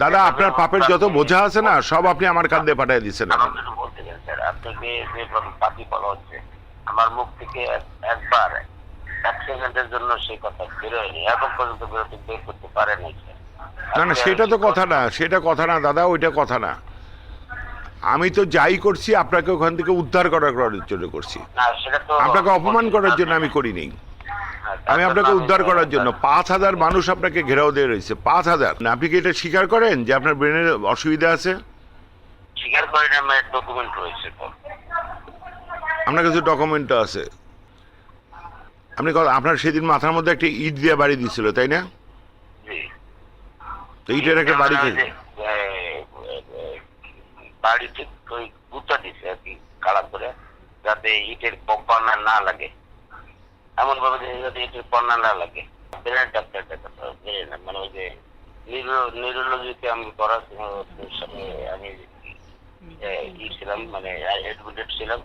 দাদা আপনার পাপের যত বোঝা আছে না সব আপনি আমার কাঁধে পাঠিয়ে দিচ্ছেন আপনাকে যে বলা হচ্ছে আমার মুখ থেকে একবার এক সেকেন্ডের জন্য সেই কথা বেরোয়নি এখন পর্যন্ত বেরোতে বের করতে পারেনি না না সেটা তো কথা না সেটা কথা না দাদা ওইটা কথা না। আমি তো যাই করছি আপনাকে ওখান থেকে উদ্ধার করার জন্য করছি। সেটা আপনাকে অপমান করার জন্য আমি করিনি। আমি আপনাকে উদ্ধার করার জন্য। পাঁচ হাজার মানুষ আপনাকে ঘেরাও দিয়ে রয়েছে পাঁচ হাজার। আপনি কি এটা স্বীকার করেন যে আপনার ব্রেনের অসুবিধা আছে? স্বীকার করি না আমার ডকুমেন্ট রয়েছে আপনার কাছে ডকুমেন্ট আছে। আপনি আপনার সেদিন মাথার মধ্যে একটা ইট দিয়ে বাড়ি দিছিল তাই না? তো ইটের একটা বাড়ি থেকে ওই যে, এ, এ, এ, বাড়িতে ওই গুতা দিছে আর কি কালা করে যাতে ইটের পন্না না লাগে। এমন ভাবে যে যাতে ইটের পন্না না লাগে। ব্রেনের ডাক্তার দেখাতে হবে ব্রেন মানে ওই যে নিউরোলজিতে আমি সাথে আমি ই ছিলাম? মানে ছিলাম।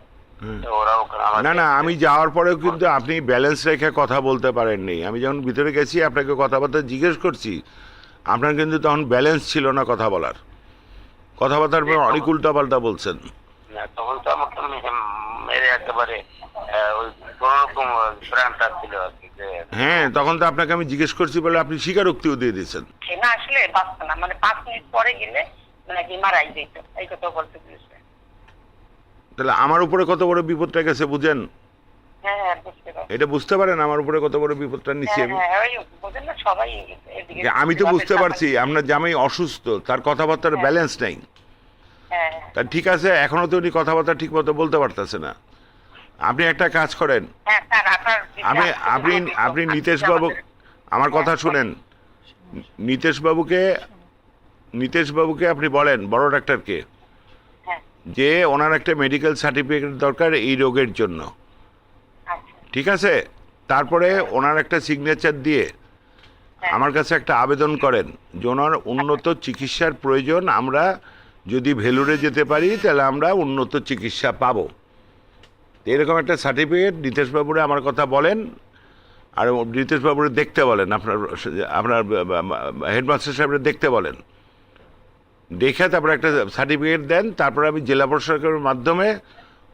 না না আমি যাওয়ার পরেও কিন্তু আপনি ব্যালেন্স রেখে কথা বলতে পারেননি। আমি যখন ভিতরে গেছি আপনাকে কথাবার্তা জিজ্ঞেস করছি আপনার কিন্তু তখন ব্যালেন্স ছিল না কথা বলার। কথাবার্তার পর অনেক উল্টাপাল্টা বলছেন। না, তখন তো একেবারে প্রাণটা ছিল আর কি হ্যাঁ তখন তো আপনাকে আমি জিজ্ঞেস করছি বলে আপনি স্বীকারোক্তিও দিয়ে দিয়েছেন। না আসলে না। মানে পাঁচ মিনিট পরে গেলে নাকি মারাই যেত। এই কথা বলতে দিয়েছে তাহলে আমার উপরে কত বড় বিপদটা গেছে বুঝেন? হ্যাঁ হ্যাঁ এটা বুঝতে পারেন আমার উপরে কত বড় বিপদটা নিচ্ছি হ্যাঁ আমি। হ্যাঁ আমি তো বুঝতে পারছি আপনার জামাই অসুস্থ তার কথাবার্তার হ্যাঁ। ব্যালেন্স নেই। হ্যাঁ তা ঠিক আছে এখনও তো উনি কথাবার্তা ঠিক মতো বলতে পারতেছে না। আপনি একটা কাজ করেন। হ্যাঁ আমি আপনি আপনি নীতিশ বাবু আমার কথা শুনেন। নীতিশ বাবুকে নীতিশ বাবুকে আপনি বলেন বড় ডাক্তারকে হ্যাঁ। যে ওনার একটা মেডিকেল সার্টিফিকেট দরকার এই রোগের জন্য। আচ্ছা। ঠিক আছে? তারপরে ওনার একটা সিগনেচার দিয়ে হ্যাঁ। আমার কাছে একটা আবেদন করেন যে ওনার উন্নত চিকিৎসার প্রয়োজন আমরা যদি ভেলুরে যেতে পারি তাহলে আমরা উন্নত চিকিৎসা পাবো। তো এরকম একটা সার্টিফিকেট নীতিশবাবুরে আমার কথা বলেন আর নীতিশবাবুরে দেখতে বলেন আপনার আপনার হেডমাস্টার সাহেবরে দেখতে বলেন। দেখে তারপরে একটা সার্টিফিকেট দেন তারপরে আমি জেলা প্রশাসকের মাধ্যমে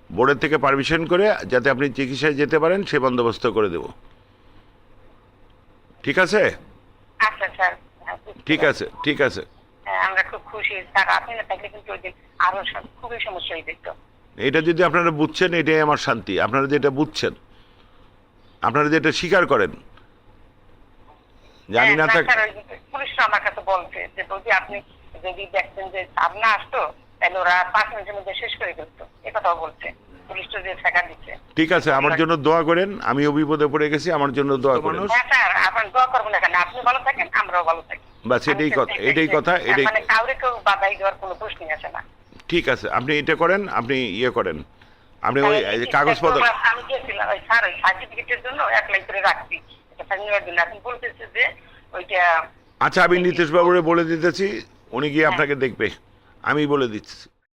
বোর্ডের থেকে পারমিশন করে যাতে আপনি চিকিৎসায় যেতে পারেন সে বন্দোবস্ত করে দেব। ঠিক আছে? আচ্ছা ঠিক আছে ঠিক আছে। হ্যাঁ আমরা খুব খুশি। স্যার আপনি না থাকলে কিন্তু আরও খুবই সমস্যা হয়ে যেত। এটা যদি আপনারা বুঝছেন এটাই আমার শান্তি। আপনারা যেটা বুঝছেন আপনারা যেটা স্বীকার করেন জানি না হ্যাঁ, থাক স্যার, ওই যে পুলিশরা আমার কাছে বলছে যে যদি আপনি যদি দেখতেন যে চাপ না আসতো তাহলে ওরা পাঁচ মিনিটের মধ্যে শেষ করে ফেলতো। এ কথাও বলছে। ঠিক আছে আমার জন্য দোয়া করেন আমিও বিপদে পড়ে গেছি আমার জন্য দোয়া করেন। হ্যাঁ স্যার আপনার দোয়া করব না কেন আপনি ভালো থাকেন আমরাও ভালো থাকি। বাস এটাই কথা এটাই কথা এটাই মানে কাউরে কেউ বাধাই দেওয়ার কোনো প্রশ্নই আসে না। ঠিক আছে আপনি এটা করেন আপনি ইয়ে করেন। আপনি ওই কাগজপত্র আমি গেছিলাম ওই স্যার ওই সার্টিফিকেটের জন্য অ্যাপ্লাই করে রাখছি এটা শনিবার দিন এখন বলতেছে যে ওইটা আচ্ছা আমি নীতিশবাবুরে বলে দিতেছি উনি গিয়ে আপনাকে দেখবে। আমি বলে দিচ্ছি।